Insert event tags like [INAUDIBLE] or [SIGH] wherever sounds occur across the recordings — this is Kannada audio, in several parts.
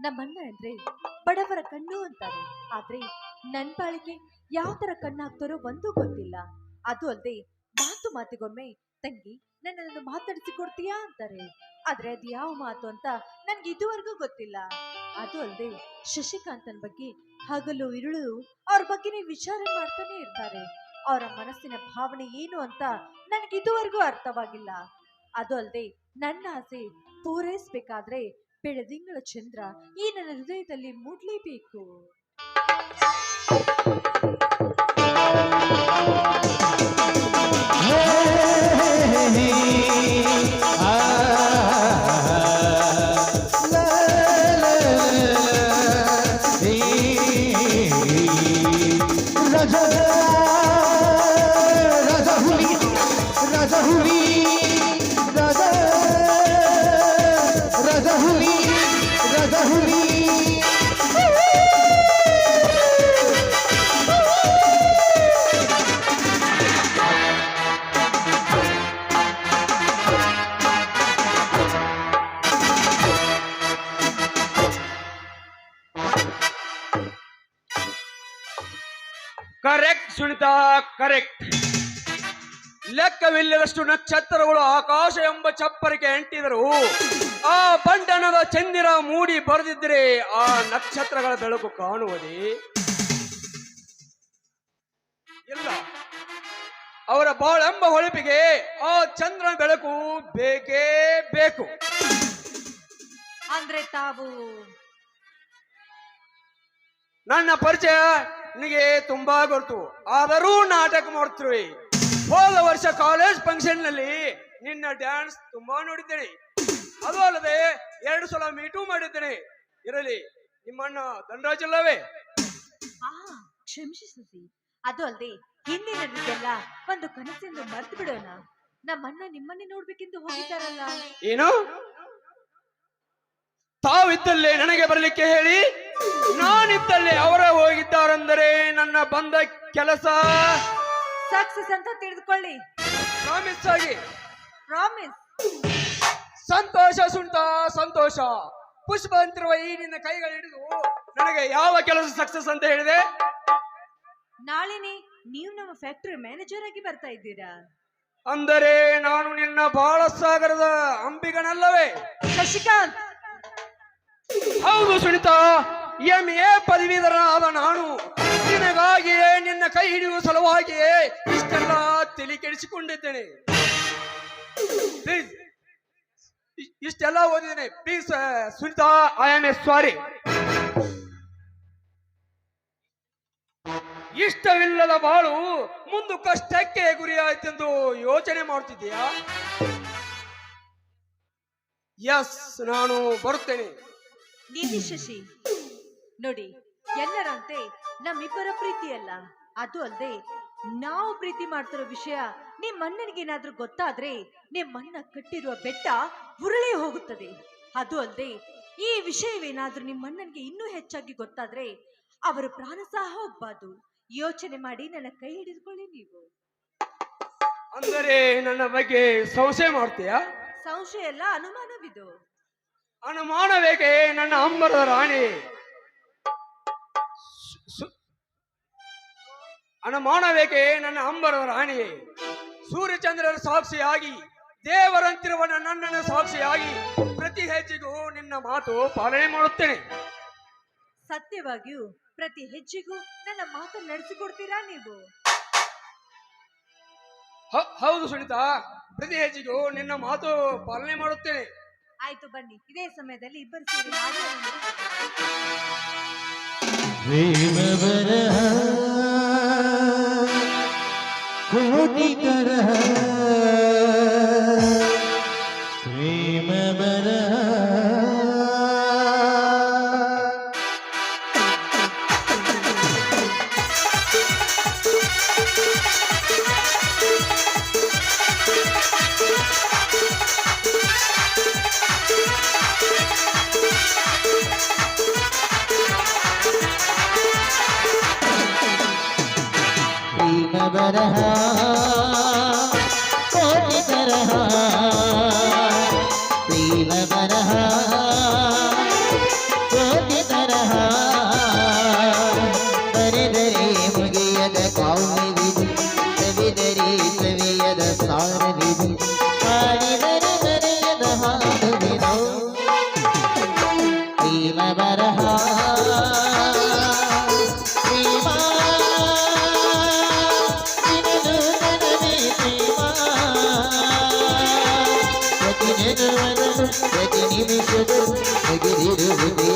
ನಮ್ಮಣ್ಣ ಅಂದ್ರೆ ಬಡವರ ಕಣ್ಣು ಅಂತಾರೆ. ಆದ್ರೆ ನನ್ ಬಾಳಿಗೆ ಯಾವ ತರ ಕಣ್ಣಾಗ್ತಾರೋ ಒಂದೂ ಗೊತ್ತಿಲ್ಲ. ಅದು ಅಲ್ಲದೆ ಮಾತು ಮಾತಿಗೊಮ್ಮೆ, ತಂಗಿ, ನನ್ನನ್ನು ಮಾತಾಡಿಸಿ ಕೊಡ್ತೀಯಾ ಅಂತಾರೆ. ಆದ್ರೆ ಅದು ಯಾವ ಮಾತು ಅಂತ ನನ್ಗೆ ಇದುವರೆಗೂ ಗೊತ್ತಿಲ್ಲ. ಅದು ಅಲ್ಲದೆ ಶಶಿಕಾಂತನ್ ಬಗ್ಗೆ ಹಗಲು, ಇರುಳು ಅವ್ರ ಬಗ್ಗೆನೇ ವಿಚಾರ ಮಾಡ್ತಾನೆ ಇರ್ತಾರೆ. ಅವರ ಮನಸ್ಸಿನ ಭಾವನೆ ಏನು ಅಂತ ನನಗೆ ಇದುವರೆಗೂ ಅರ್ಥವಾಗಿಲ್ಲ. ಅದು ಅಲ್ಲದೆ ನನ್ನ ಆಸೆ ಪೂರೈಸಬೇಕಾದ್ರೆ ಬೆಳದಿಂಗಳ ಚಂದ್ರ ಈ ನನ್ನ ಹೃದಯದಲ್ಲಿ ಮೂಡ್ಲೇಬೇಕು. ಕರೆಕ್ಟ್ ಕರೆಕ್ಟ್ ಲೆಕ್ಕವಿಲ್ಲದಷ್ಟು ನಕ್ಷತ್ರಗಳು ಆಕಾಶ ಎಂಬ ಚಪ್ಪರಿಗೆ ಅಂಟಿದರು. ಆ ಬಂಡನದ ಚಂದಿರ ಮೂಡಿ ಬರೆದಿದ್ದರೆ ಆ ನಕ್ಷತ್ರಗಳ ಬೆಳಕು ಕಾಣುವುದೇ? ಇಲ್ಲ. ಅವರ ಬಾಳೆಂಬ ಹೊಳಪಿಗೆ ಆ ಚಂದ್ರನ ಬೆಳಕು ಬೇಕೇ ಬೇಕು. ಅಂದ್ರೆ ತಾವು ನನ್ನ ಪರಿಚಯ ನಿನಗೆ ತುಂಬಾ ಗೊತ್ತು. ಆದರೂ ನಾಟಕ ಮಾಡ್ತೀವಿ ಹೋದ ವರ್ಷ ಕಾಲೇಜ್ ಫಂಕ್ಷನ್ನಲ್ಲಿ ನಿನ್ನ ಡ್ಯಾನ್ಸ್ ತುಂಬಾ ನೋಡಿದ್ದೇನೆ. ಅದು ಅಲ್ಲದೆ ಎರಡು ಸಲ ಮೀಟು ಮಾಡಿದ್ದೇನೆ. ಇರಲಿ ನಿಮ್ಮಣ್ಣ ಆ ಕ್ಷಮಿಸಿ ಸುಸಿ. ಅದು ಅಲ್ಲದೆ ಹಿಂದಿನದೆಲ್ಲ ಒಂದು ಕನಸೆಂದು ಮರ್ತು ಬಿಡೋಣ. ನಮ್ಮಣ್ಣ ನಿಮ್ಮನ್ನೇ ನೋಡ್ಬೇಕೆಂದು ಹೋಗಿದ್ದಾರಲ್ಲ. ಏನು? ತಾವಿದ್ದಲ್ಲೇ ನನಗೆ ಬರಲಿಕ್ಕೆ ಹೇಳಿ? ನಾನಿದ್ದಲ್ಲೇ ಅವರ ಹೋಗಿದ್ದಾರೆಂದರೆ ನನ್ನ ಬಂದ ಕೆಲಸ? ಸಕ್ಸಸ್ ಅಂತ ತಿಳಿದುಕೊಳ್ಳಿ. ಪ್ರಾಮಿಸ್ ಆಗಿ. ಪ್ರಾಮಿಸ್ ಸಂತೋಷ ಸುಂಟ ಸಂತೋಷ. ಪುಷ್ಪ ಅಂತಿರುವ ಈ ನಿನ್ನ ಕೈಗಳು ಹಿಡಿದು ನನಗೆ ಯಾವ ಕೆಲಸ ಸಕ್ಸಸ್ ಅಂತ ಹೇಳಿದೆ? ನಾಳಿನಿ ನೀವು ನಮ್ಮ ಫ್ಯಾಕ್ಟರಿ ಮ್ಯಾನೇಜರ್ ಆಗಿ ಬರ್ತಾ ಇದ್ದೀರಾ? ಅಂದರೆ ನಾನು ನಿನ್ನ ಬಾಳ ಸಾಗರದ ಅಂಬಿಗನಲ್ಲವೇ? ಶಶಿಕಾಂತ್. ಹೌದು ಸುನಿತಾ. ಎಂ ಎ ಪದವೀಧರನಾದ ನಾನು. ನಿನಗಾಗಿಯೇ, ನಿನ್ನ ಕೈ ಹಿಡಿಯುವ ಸಲುವಾಗಿಯೇ ಇಷ್ಟೆಲ್ಲ ತಲೆ ಕೆಡಿಸಿಕೊಂಡಿದ್ದೇನೆ ಪ್ಲೀಸ್ ಇಷ್ಟೆಲ್ಲ ಓದಿದ್ದೇನೆ. Please Sunita I am a sorry ಇಷ್ಟವಿಲ್ಲದ ಬಾಳು ಮುಂದೆ ಕಷ್ಟಕ್ಕೆ ಗುರಿಯಾಯ್ತೆಂದು ಯೋಚನೆ ಮಾಡುತ್ತಿದ್ದೀಯಾ ಎಸ್ ನಾನು ಬರುತ್ತೇನೆ. ಶಶಿ. ನೋಡಿ ಎಲ್ಲರಂತೆ ನಮ್ಮಿಬ್ಬರ ಪ್ರೀತಿ ಅಲ್ಲ ಅದು ಅಲ್ಲದೆ ನಾವು ಪ್ರೀತಿ ಮಾಡ್ತಿರೋ ವಿಷಯ ನಿಮ್ಮ ಅಣ್ಣನಿಗೇನಾದ್ರೂ ಗೊತ್ತಾದ್ರೆ ನಿಮ್ಮ ಅಣ್ಣ ಕಟ್ಟಿರುವ ಬೆಟ್ಟ ಉರುಳಿ ಹೋಗುತ್ತದೆ. ಅದು ಅಲ್ಲದೆ ಈ ವಿಷಯವೇನಾದ್ರೂ ನಿಮ್ಮ ಅಣ್ಣನಿಗೆ ಇನ್ನೂ ಹೆಚ್ಚಾಗಿ ಗೊತ್ತಾದ್ರೆ ಅವರ ಪ್ರಾಣ ಸಹ ಹೋಗ್ಬಾರ್ದು. ಯೋಚನೆ ಮಾಡಿ ನನ್ನ ಕೈ ಹಿಡಿದುಕೊಳ್ಳಿ ನೀವು. ಅಂದರೆ ನನ್ನ ಬಗ್ಗೆ ಸಂಶಯ ಮಾಡ್ತೀಯಾ? ಸಂಶಯ ಎಲ್ಲ ಅನುಮಾನವಿದು. ಅನುಮಾನವೇಗೆ ನನ್ನ ಅಂಬರದ ರಾಣಿ. ಅನುಮಾನ ನನ್ನ ಅಂಬರದ ರಾಣಿಯೇ ಸೂರ್ಯಚಂದ್ರರ ಸಾಕ್ಷಿಯಾಗಿ ದೇವರಂತಿರುವ ನನ್ನನ್ನು ಸಾಕ್ಷಿಯಾಗಿ ಪ್ರತಿ ಹೆಜ್ಜೆಗೂ ನಿನ್ನ ಮಾತು ಪಾಲನೆ ಮಾಡುತ್ತೇನೆ. ಸತ್ಯವಾಗಿಯೂ ಪ್ರತಿ ಹೆಜ್ಜೆಗೂ ನನ್ನ ಮಾತು ನಡೆಸಿಕೊಡ್ತೀರಾ ನೀವು? ಹ- ಹೌದು ಸುನಿತಾ ಪ್ರತಿ ಹೆಜ್ಜೆಗೂ ನಿನ್ನ ಮಾತು ಪಾಲನೆ ಮಾಡುತ್ತೇನೆ. ಆಯ್ತು ಬನ್ನಿ ಇದೇ ಸಮಯದಲ್ಲಿ ಇಬ್ಬರು ಸೇರಿ ಹಾಡೋಣ. ಪ್ರೇಮ ಬರಹ ಕೋಟಿ ತರಹ ಪ್ರೇಮ నిషదు అగిరి రుదే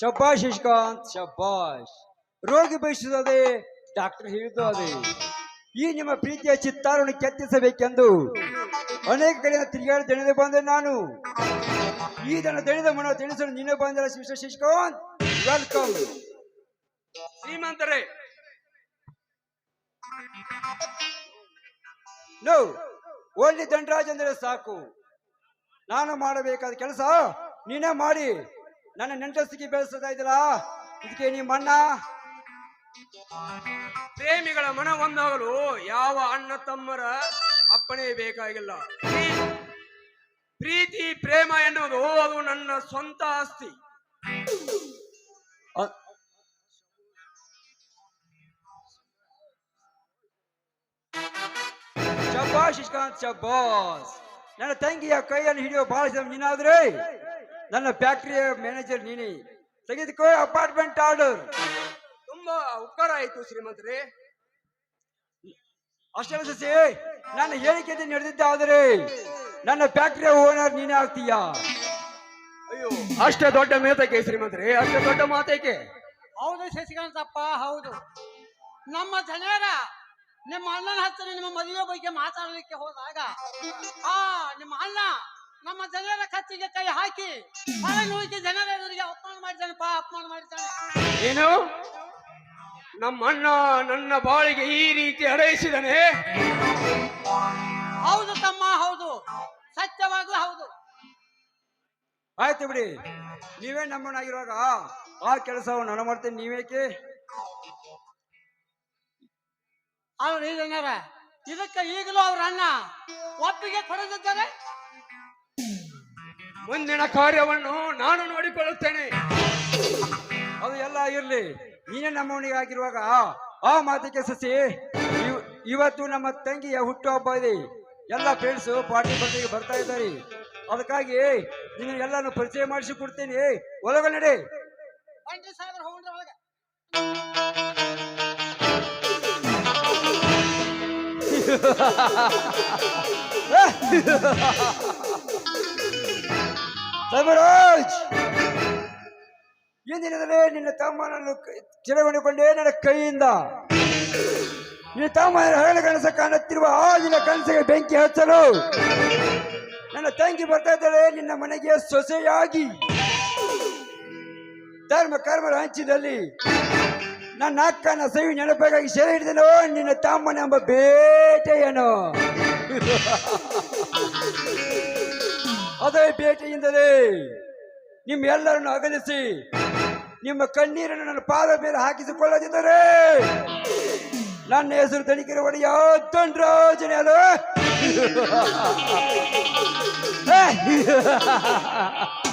ಶಬ್ಬಾಷ್ ಶಶಿಕಾಂತ್ ಶಬ್ಬಾಷ್. ರೋಗಿ ಬಯಸುತ್ತದೆ ಡಾಕ್ಟರ್ ಹೇಳಿದ್ದು ಅದೇ ಈ ನಿಮ್ಮ ಪ್ರೀತಿಯ ಚಿತ್ತಾರವನ್ನು ಕೆತ್ತಿಸಬೇಕೆಂದು ಅನೇಕ ಕಡೆಯಿಂದ ತಿರುಗಾಡಿ ದಣಿದು ಬಂದೆ ನಾನು. ಈ ದನ ದಣಿದ ಮನ ತಿಳಿಸಲು ನೀನೆ ಬಂದರೆ ಮಿಸ್ಟರ್ ಶಶಿಕಾಂತ್ ವೆಲ್ಕಮ್ ಶ್ರೀಮಂತರೇ. ನೋ ಓನ್ಲಿ ದಂಡರಾಜ್ ಅಂದರೆ ಸಾಕು. ನಾನು ಮಾಡಬೇಕಾದ ಕೆಲಸ ನೀನೇ ಮಾಡಿ. ನನ್ನ ನೆಂಟಸ್ತಿಗೆ ಬೆಳೆಸ್ತಾ ಇದ್ದಲ್ಲ ಇದಕ್ಕೆ ನಿಮ್ಮ ಮಣ್ಣ? ಪ್ರೇಮಿಗಳ ಮನ ಒಂದಾಗಲು ಯಾವ ಅಣ್ಣ ತಮ್ಮರ ಅಪ್ಪಣೆ ಬೇಕಾಗಿಲ್ಲ. ಪ್ರೀತಿ ಪ್ರೇಮ ಎನ್ನುವುದು ಅದು ನನ್ನ ಸ್ವಂತ ಆಸ್ತಿ. ಅ- ಚಬ್ಬಾಸ್ ಇಶ್ಕಾಂತ್ ನನ್ನ ತಂಗಿಯ ಕೈಯನ್ನು ಹಿಡಿಯೋ ಬಹಳ ಜನ ನೀನಾದ್ರೆ? ನನ್ನ ಫ್ಯಾಕ್ಟ್ರಿಯ ಮ್ಯಾನೇಜರ್ ನೀನೇ. ತೆಗೆದುಕೋ ಅಪಾರ್ಟ್ಮೆಂಟ್ ಆರ್ಡರ್. ತುಂಬಾ ಉಪಕಾರ ಆಯ್ತು ಶ್ರೀಮಂತರೇ. ಅಷ್ಟೇ ಸಸಿ ನನ್ನ ಹೇಳಿಕೆ ನಡೆದಿದ್ದಾದರೆ ನನ್ನ ಫ್ಯಾಕ್ಟ್ರಿಯ ಓನರ್ ನೀನೇ ಆಗ್ತೀಯ? ಅಯ್ಯೋ. ಅಷ್ಟೇ ದೊಡ್ಡ ಮೇತಕ್ಕೆ ಶ್ರೀಮಂತರೇ ಅಷ್ಟೇ ದೊಡ್ಡ ಮಾತೇಕೆ? ಹೌದು ಶಶಿಕಾಂತಪ್ಪ ಹೌದು. ನಮ್ಮ ಜನರ ನಿಮ್ಮ ಅಣ್ಣನ ಹತ್ತಿರ ನಿಮ್ಮ ಮದುವೆ ಬಗ್ಗೆ ಮಾತಾಡಲಿಕ್ಕೆ ಹೋದಾಗ ಆ ನಿಮ್ಮ ಅಣ್ಣ ನಮ್ಮ ಜನರ ಖರ್ಚಿಗೆ ಕೈ ಹಾಕಿ ಹೊರ ನುಗ್ಗಿ ಜನರ ಎದುರಿಗೆ ಅಪಮಾನ ಮಾಡಿದ್ದಾನಪ್ಪ ಅಪಮಾನ ಮಾಡಿದ್ದಾನೆ. ಏನು? ನಮ್ಮಣ್ಣ ನನ್ನ ಬಾಳಿಗೆ ಈ ರೀತಿ ಅಡಯಿಸಿದನೆ ಹೌದು ತಮ್ಮ ಹೌದು. ಸತ್ಯವಾಗ್ಲೂ ಹೌದು. ಆಯ್ತು ಬಿಡಿ. ನೀವೇ ನಮ್ಮಣ್ಣಾಗಿರುವಾಗ ಆ ಕೆಲಸವನ್ನು ನಾನು ಮಾಡ್ತೇನೆ ನೀವೇಕೆ? ಅವ್ರು ಇದಕ್ಕೆ ಈಗಲೂ ಅವ್ರ ಅಣ್ಣ ಒಪ್ಪಿಗೆ ಕೊಡದಿದ್ದಾರೆ ಮುಂದಿನ ಕಾರ್ಯವನ್ನು ನಾನು ನೋಡಿಕೊಳ್ಳುತ್ತೇನೆ. ಅದು ಎಲ್ಲ ಇರಲಿ. ನೀನೇ ನಮ್ಮವನಿಗೆ ಆಗಿರುವಾಗ ಆ ಮಾತಿಗೆ ಸಸಿ ಇವತ್ತು ನಮ್ಮ ತಂಗಿಯ ಹುಟ್ಟುಹಬ್ಬ ಇದೆ. ಎಲ್ಲ ಫ್ರೆಂಡ್ಸು ಪಾರ್ಟಿ ಬರ್ತಿಗೆ ಬರ್ತಾ ಇದ್ದಾರೆ. ಅದಕ್ಕಾಗಿ ನೀನು ಎಲ್ಲಾನು ಪರಿಚಯ ಮಾಡಿಸಿ ಕೊಡ್ತೀನಿ. ಒಳಗೆ ನಡೆ. ಒಳಗೆ. [LAUGHS] [LAUGHS] ಧರ್ಮರಾಜ್ ಎಂದಿನದಲ್ಲೇ ನಿನ್ನ ತಮ್ಮನನ್ನು ಚಿರಗೊಂಡುಕೊಂಡೇ ನನ್ನ ಕೈಯಿಂದ. ನಿನ್ನ ತಮ್ಮನ ಹರಳ ಕನಸ ಕಾಣುತ್ತಿರುವ ಆ ನಿನ್ನ ಕನಸಿಗೆ ಬೆಂಕಿ ಹಚ್ಚಲು. ನನ್ನ ತಂಗಿ ಬರ್ತಾ ಇದ್ದಾಳೆ, ನಿನ್ನ ಮನೆಗೆ ಸೊಸೆಯಾಗಿ. ಧರ್ಮ ಕರ್ಮರ ಹಂಚಿದಲ್ಲಿ ನನ್ನ ಅಕ್ಕನ ಸವಿ ನೆನಪಾಗಿ ಸೆರೆ ಹಿಡಿದನೋ ನಿನ್ನ ತಮ್ಮನೆಂಬ ಬೇಟೆಯನು. [LAUGHS] ಅದೇ ಭೇಟಿಯಿಂದಲೇ ನಿಮ್ಮೆಲ್ಲರನ್ನು ಅಗಲಿಸಿ, ನಿಮ್ಮ ಕಣ್ಣೀರನ್ನು ನನ್ನ ಪಾದ ಮೇಲೆ ಹಾಕಿಸಿಕೊಳ್ಳದಿದ್ದರೆ ನನ್ನ ಹೆಸರು ತನಿಖೆ ಒಡೆಯ ರೋಜನೆ ಅಲ್ಲ [LAUGHS] [LAUGHS]